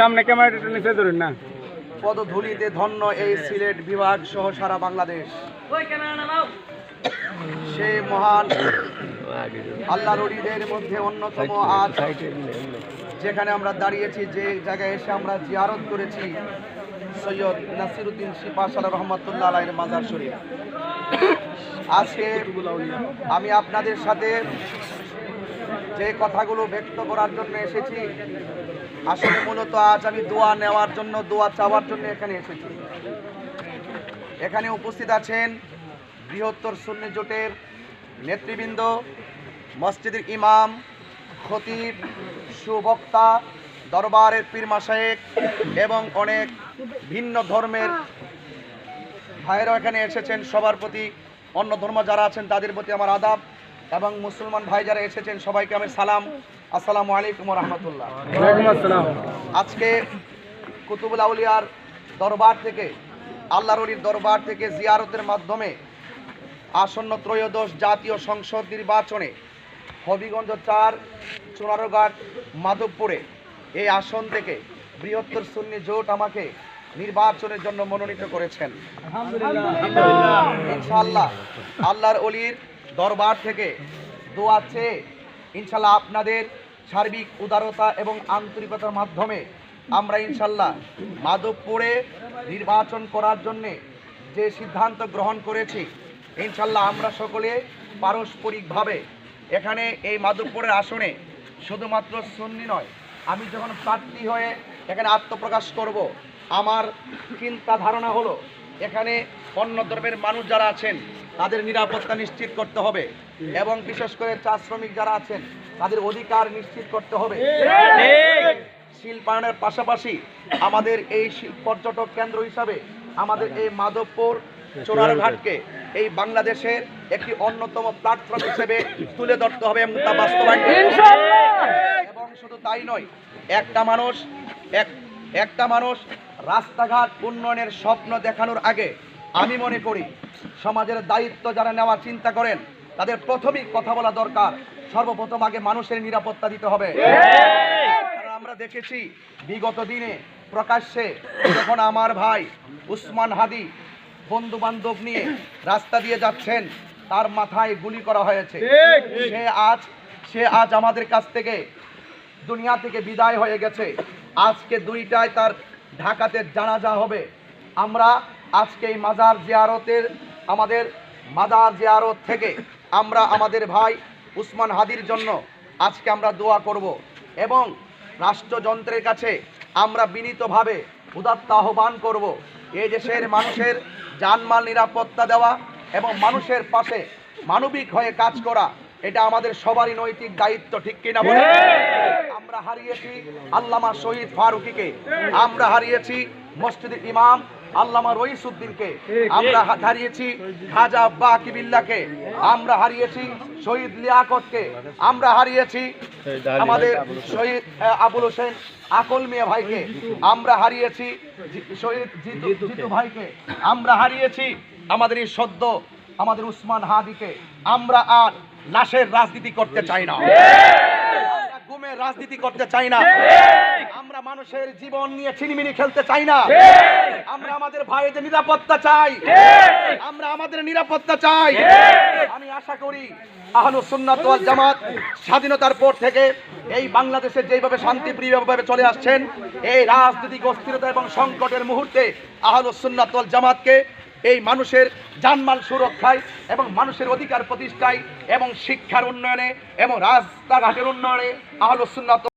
সামনে ক্যামেরাটা নিচে ধরুন না। পদধূলিতে ধন্য এই সিলেট বিভাগ সহ সারা বাংলাদেশ। সে মহান আল্লাহ রলিদের মধ্যে অন্যতম আজ যেখানে আমরা দাঁড়িয়েছি, যে জায়গায় এসে আমরা জিয়ারত করেছি সৈয়দ নাসিরুদ্দিন সিপাশাল রহমতুল্লাহ আলাইয়ের মাজার শরীফ। আজকে আমি আপনাদের সাথে যে কথাগুলো ব্যক্ত করার জন্য এসেছি, আসলে মূলত আজ আমি দোয়া নেওয়ার জন্য, দোয়া চাওয়ার জন্য এখানে এসেছি। এখানে উপস্থিত আছেন বৃহত্তর সুন্নি জোটের নেতৃবৃন্দ, মসজিদের ইমাম, খতিব, সুবক্তা দরবারের পীর মাসায়েক এবং অনেক ভিন্ন ধর্মের ভাইয়েরা এখানে এসেছেন। সবার প্রতি অন্য ধর্ম যারা আছেন তাদের প্রতি আমার আদাব এবং মুসলমান ভাই যারা এসেছেন সবাইকে আমি সালাম। আসসালামু আলাইকুম রহমতুল্লাহ। আজকে কুতুবুল আউলিয়ার দরবার থেকে আল্লাহর অলির দরবার থেকে জিয়ারতের মাধ্যমে আসন্ন ত্রয়োদশ জাতীয় সংসদ নির্বাচনে হবিগঞ্জ চার চুনারঘাট মাধবপুরে এই আসন থেকে বৃহত্তর সুন্নি জোট আমাকে নির্বাচনের জন্য মনোনীত করেছেন। ইনশাল্লাহ আল্লাহর অলির দরবার থেকে দোয়া চেয়ে ইনশাল্লাহ আপনাদের সার্বিক উদারতা এবং আন্তরিকতার মাধ্যমে আমরা ইনশাল্লাহ মাধবপুরে নির্বাচন করার জন্যে যে সিদ্ধান্ত গ্রহণ করেছি ইনশাল্লাহ আমরা সকলে পারস্পরিকভাবে এখানে এই মাধবপুরের আসনে শুধুমাত্র সুন্নি নয় আমি যখন প্রার্থী হয়ে এখানে আত্মপ্রকাশ করব, আমার চিন্তা ধারণা হলো, এখানে অন্য ধর্মের মানুষ যারা আছেন, তাদের নিরাপত্তা নিশ্চিত করতে হবে এবং বিশেষ করে চা শ্রমিক যারা আছেন, তাদের অধিকার নিশ্চিত করতে হবে। শিল্পায়নের পাশাপাশি আমাদের এই পর্যটক কেন্দ্র হিসাবে আমাদের এই মাধবপুর চোরারঘাটকে এই বাংলাদেশের একটি অন্যতম প্ল্যাটফর্ম হিসেবে তুলে ধরতে হবে এবং তা বাস্তবায়ন করতে হবে। এবং শুধু তাই নয়। একটা মানুষ এক একটা মানুষ রাস্তাঘাট উন্নয়নের স্বপ্ন দেখানোর আগে আমি মনে করি সমাজের দায়িত্ব যারা নেওয়ার চিন্তা করেন তাদের প্রথমেই কথা বলা দরকার সর্বপ্রথম আগে মানুষের নিরাপত্তা দিতে হবে। আমরা দেখেছি বিগত দিনে প্রকাশ্যে যখন আমার ভাই উসমান হাদি বন্ধু বান্ধব নিয়ে রাস্তা দিয়ে যাচ্ছেন তার মাথায় গুলি করা হয়েছে। সে আজ সে আজ আমাদের কাছ থেকে দুনিয়া থেকে বিদায় হয়ে গেছে। আজকে দুইটায় তার ঢাকাতে জানাজা হবে। আমরা আজকে এই মাজার জিয়ারতের, আমাদের মাজার জিয়ারত থেকে আমরা আমাদের ভাই উসমান হাদির জন্য আজকে আমরা দোয়া করব এবং রাষ্ট্রযন্ত্রের কাছে আমরা বিনীতভাবে উদাত্ত আহ্বান করব। এই দেশের মানুষের জানমাল নিরাপত্তা দেওয়া এবং মানুষের পাশে মানবিক হয়ে কাজ করা এটা আমাদের সবারই নৈতিক দায়িত্ব ঠিক কিনা বলে? আমরা হারিয়েছি আল্লামা শহীদ ফারুকিকে আমরা হারিয়েছি মসজিদের ইমাম আল্লামা রইসুদ্দিনকে আমরা হারিয়েছি খাজা বাকিবিল্লাকে আমরা হারিয়েছি শহীদ লিয়াকতকে আমরা হারিয়েছি আমাদের শহীদ আবুল হোসেন আকল মিয়া ভাইকে আমরা হারিয়েছি শহীদ জিতু ভাইকে আমরা হারিয়েছি আমাদের এই সদ্য আমাদের উসমান হাদিকে আমরা আর লাশের রাজনীতি করতে চাই না। গুমের রাজনীতি করতে চাই না। আমরা মানুষের জীবন নিয়ে ছিনিমিনি খেলতে চাই না। আমরা আমাদের ভাইদের নিরাপত্তা চাই। আমরা আমাদের নিরাপত্তা চাই। আমি আশা করি আহলু সুন্নাত ওয়াল জামাত স্বাধীনতার পর থেকে এই বাংলাদেশে যেভাবে শান্তিপ্রিয়ভাবে চলে আসছেন, এই রাজনৈতিক অস্থিরতা এবং সংকটের মুহূর্তে আহলু সুন্নাত ওয়াল জামাতকে এই মানুষের জানমাল সুরক্ষায় এবং মানুষের অধিকার প্রতিষ্ঠায় এবং শিক্ষার উন্নয়নে এবং রাস্তাঘাটের উন্নয়নে আহলু সুন্নাত